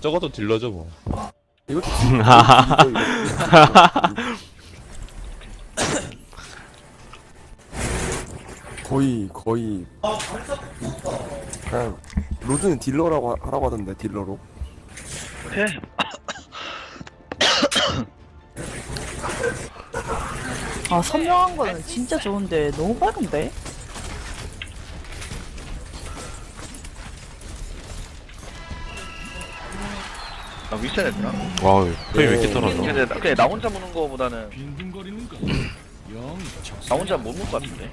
적어도 딜러죠 뭐. 이것도. 거의 거의 그냥 로드는 딜러라고 하- 하라고 하던데 딜러로 오케이. 아 선명한 거는 진짜 좋은데 너무 빠른데? 나 위스턴 했구나. 와우 프레임 왜 이렇게 네. 떨어져 근데 나, 그냥 나 혼자 무는 거보다는 나 혼자 못 물 것 같은데.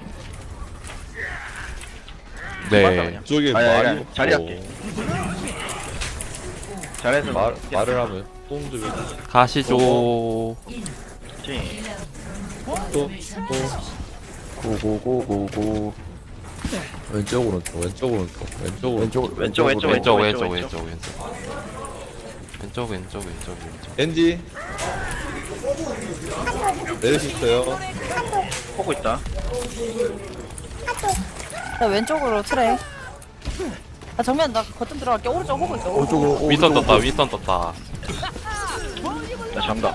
네. 아니, 아니, 말이 아니, 없고 자리 할게. 잘해서 말 말을 하면 똥좀 가시죠. 지 또또. 고고고고고 왼쪽 오른쪽 왼쪽 오른쪽 왼쪽 오른쪽 왼쪽 왼쪽, 왼쪽, 왼쪽 왼쪽, 왼쪽 왼쪽. 왼쪽 왼쪽 왼쪽 내릴 수 있어요. 보고 있다. 나 왼쪽으로 트레 아 정면 나 거점 들어갈게 오른쪽 호구 있어. 오른쪽으로 오, 윈선. 떴다 윈선 떴다 나 잠다.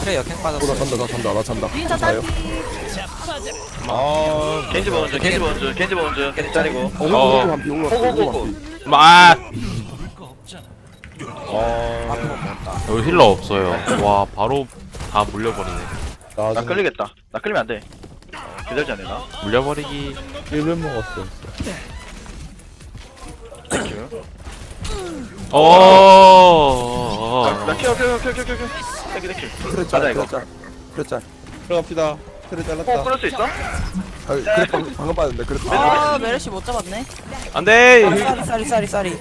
트레 역행 어, 빠졌어 나 잔다 나 잔다 나 잔다 윈선 자요 딸피 아 겐지 먼저, 겐지 먼저, 겐지 먼저, 겐지 짜리고. 어 어. 한비 마 아, 여기 힐러 없어요 와 바로 다 물려버리네 나 끌리겠다. 나 끌리면 안 돼. 기다리지 않네, 나. 물려버리기 1분 먹었어. 어 나, 나 키워, 키워, 키워, 키워, 키워. 땡큐, 땡큐. 그래 맞아, 짤 이거. 그래 짤 그래 짤 들어갑시다. 틀을 어, 잘랐다. 끌을 수 있어? 아, 그래 방금, 방금 봤는데 그래 아 메르시 못 잡았네 안돼 쌀이 쌀이 쌀이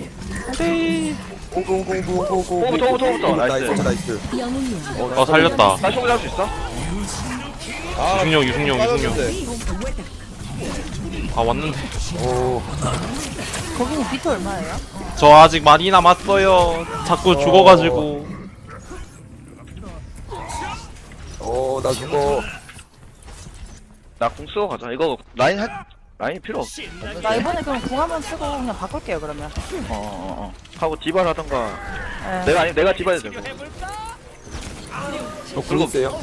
쌀이 오고 오고 오고 오고 오고 호구부터, 호구부터, 호구부터. 나이스 나이스. 나이스 어 살렸다 나 쇼부 잡을 수 있어? 아, 유승용 유승용 유승용 빠졌는데. 아 왔는데 오 거기는 비트 얼마예요? 저 아직 많이 남았어요 자꾸 죽어가지고 나 죽어. 나공 쓰고 가자. 이거 라인 할, 라인이 필요 없. 나 이번에 그럼 궁 한번 쓰고 그냥 바꿀게요 그러면 어, 어, 어. 하고 디발 하던가. 예. 내가 아니, 내가 디발 해도 되고. 저 굴리세요?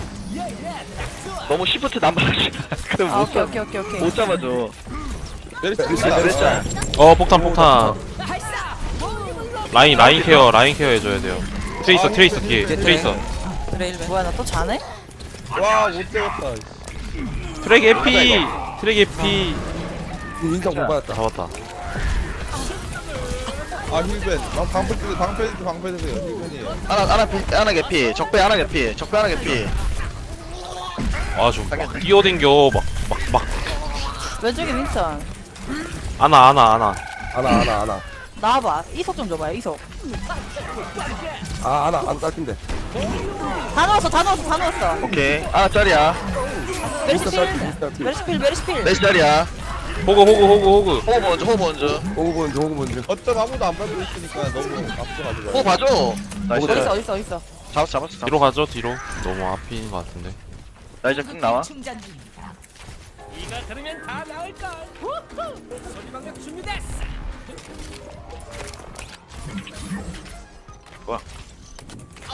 너무 시프트 남발하지. 그럼 아 못 오케이 잡, 오케이 오케이 오케이 못 잡아줘. 있다. 그랬잖아. 어 폭탄 폭탄 라인 라인 케어 라인 케어 해줘야 돼요 트레이서 트레이서 뒤에 트레이서 트레 1벤 뭐야 나 또 자네? 와, 못 되겠다. 트랙 에피 트랙 에피 인상 못 받았다. 잡았다 아, 힐벤. 아, 방패 주세요. 방패 주세요. 방패. 힐벤이에요. 하나, 하나, 피- 하나 개피. 적배 하나 개피. 적배 하나 개피. 아좀 뛰어댕겨 막막막 왼쪽에 윈선 아나 아나 아나 아나, 아나, 아나. 나와봐 이속 좀 줘봐요 이속 아, 아나, 안 딸긴데. 다 넣었어 다 넣었어 다 넣었어 오케이. 하나 짜리야. 메르시 미스터 딸기, 필 미스터 딸기. 메르시 필 메르시 필넷 짜리야. 호그 호그 호그 호그 호구 먼저, 호구 먼저. 호구 먼저, 호구 먼저. 어쩜 아무도 안 밟고 있으니까 너무 앞서가지고. 호구 봐줘. 나이스. 호구 어딨어 어딨어 잡았어, 잡았어. 잡았어. 뒤로 가죠 뒤로 너무 앞인 것 같은데 나 이제 쭉 나와.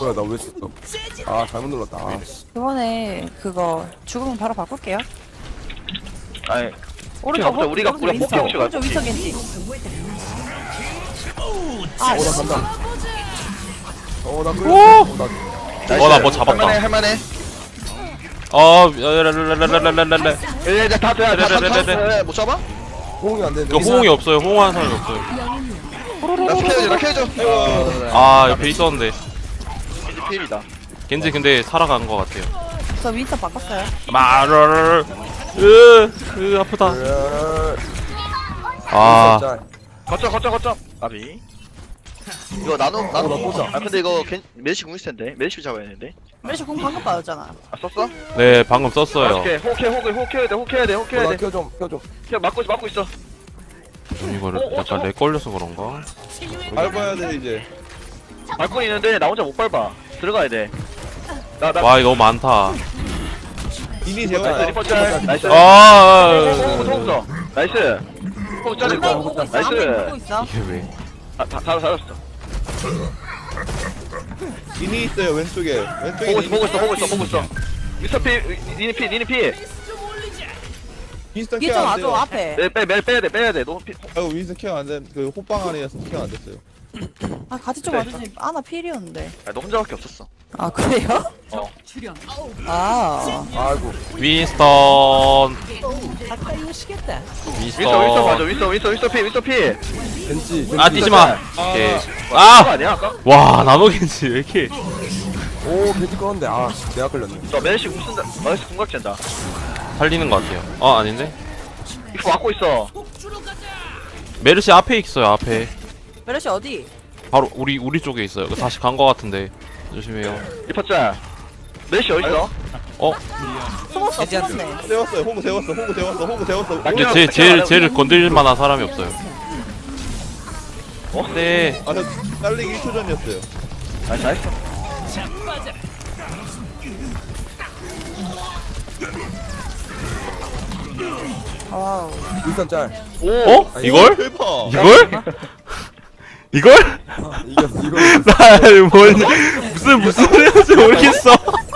뭐야, 나 왜 썼어? 아, 잘못 눌렀다. 아, 씨. 이번에 그거 죽으면 바로 바꿀게요 아니, 오른쪽 없어. 우리가- 우리가 윈선 뽑기 없이 오른쪽 가지. 윈선 겐지 아 어, 나 간다. 어, 나 끌렸어. 오! 어, 나. 어, 나뭐 잡았다. 할만해, 할만해. 어 랄랄랄랄랄랄랄 예, 이제 다 돼야 돼. 다, 다, 다, 네네네네. 다, 다, 못 잡아? 호응이 안 되는데. 이거 호응이 없어요 호응하는 사람이 없어요 나 피해줘, 나 피해줘. 아 옆에 있었는데 피해이다. 겐지 근데 살아간 것 같아요 저 윈선 바꿨어요 마르르 으으 아프다 아 짤. 거점, 거점, 거점. 아비. 이거 나눠, 나눠. 나 꽂아. 아, 근데 이거 겐, 메르시 궁 있을 텐데. 메르시 잡아야 되는데. 메르시 궁 방금 빠졌잖아 아, 썼어? 네 방금 썼어요 오케이, 호케, 호케, 호케해야 돼, 호케해야 돼, 어, 호케해야 나 돼. 켜 좀, 켜 좀. 그냥 막고 있어, 막고 있어. 좀 이거를 어, 어, 약간 렉 걸려서 그런가 밟아야 돼, 이제. 발코니 있는데 나 혼자 못 밟아. 들어가야 돼. 나, 나, 와 이거 많다 이미 나이스, 재웠다. 리퍼 짤. 나이스. 아 호구부터, 호구부터. 나이스. 보고 있어 나이스 있어 이게 왜 아, 다, 다 살았어 이니 있어요 왼쪽에 왼쪽에 보고 있어 보고 있어 보고 있어 보고 있어 미스터 피 니니 피 니니 피 윈스턴 뒤에 케어 좀안 와줘 돼요. 앞에. 빼, 빼, 빼, 빼야 돼 빼야 돼. 너무 피 아이고 윈스턴 케어 안 된 그 호빵 안에서 케어 안 됐어요. 아 같이 좀 와주지 아나 필이었는데. 아, 너 혼자밖에 없었어. 아 그래요? 어. 아. 아이고. 윈스턴. 윈서 윈서 맞아 윈서 윈서 윈서 피 윈서 피 겐지 아 뛰지마. 오케이. 그거 아와 아니야 아까? 나노겐지 왜 이렇게. 오 겐지 꺼는데. 아 내가 걸렸네. 너 메르시 궁 쓴다 메르시 궁각 챈다 살리는 것 같아요. 어 아닌데? 이거 막고 있어. 메르시 앞에 있어요 앞에. 메르시 어디? 바로 우리 우리 쪽에 있어요. 그 다시 간 것 같은데. 조심해요. 리퍼짤. 메르시 어딨어? 어? 숨었어. 숨었네. 세웠어요. 호구 세웠어. 호구 세웠어. 호구 세웠어. 근데 야, 제 야, 제일 야, 제일 야, 건드릴 만한 사람이 없어요. 어? 네. 아 저 딸리기 1초 전이었어요. 나이스 나이스 와우 윈스턴 짤오 어? 이걸? 대박 이걸? 이걸? 이겼어 이거 나 뭔, 무슨 무슨 소리인지 모르겠어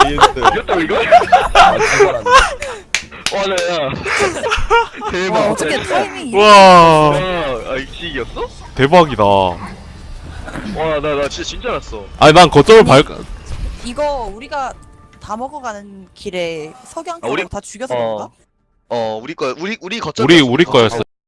이겼다고 이거? 아 진짜라네 와네 야와 대박 어떻게 타이밍이 와아 이치 이겼어? 대박이다 와나 나 진짜 진짜 알았어 아니 난 거점을 밟 이거 우리가 다 먹어가는 길에 석양 아, 우리- 쪽으로 다 죽여서 어. 그런가? 어 우리 거 우리 우리 거점 우리 우리 거였어